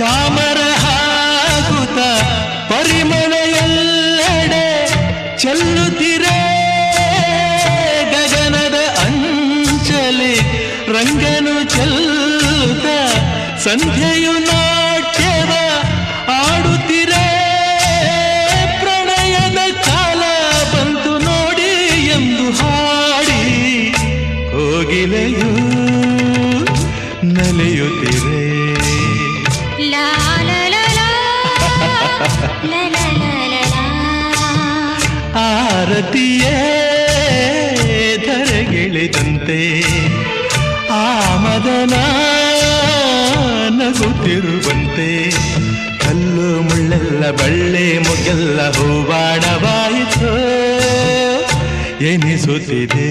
ಚಾಮರ ಹಾಕುತ್ತ ಪರಿಮಳ ಎಲ್ಲೆಡೆ ಚೆಲ್ಲುತ್ತಿರೆ ಗಗನದ ಅಂಚಲಿ ರಂಗನು ಚೆಲ್ಲುತ್ತ ಸಂಧ್ಯೆಯು ನಾಟ್ಯದ ಆಡುತ್ತಿರೆ ಪ್ರಣಯದ ಕಾಲ ಬಂತು ನೋಡಿ ಎಂದು ಹಾಡಿ ಕೋಗಿಲೆಯು ನಲಿಯುತ್ತಿರೆ. ಆರತಿಯೇ ಧರೆಗಿಳಿದಂತೆ ಆ ಮದನ ನಗುತ್ತಿರುವಂತೆ. ಕಲ್ಲು ಮುಳ್ಳೆಲ್ಲ ಬಳ್ಳೆ ಮುಗೆಲ್ಲ ಹೂವಾಡವಾಯಿತು ಎನಿಸುತ್ತಿದೆ.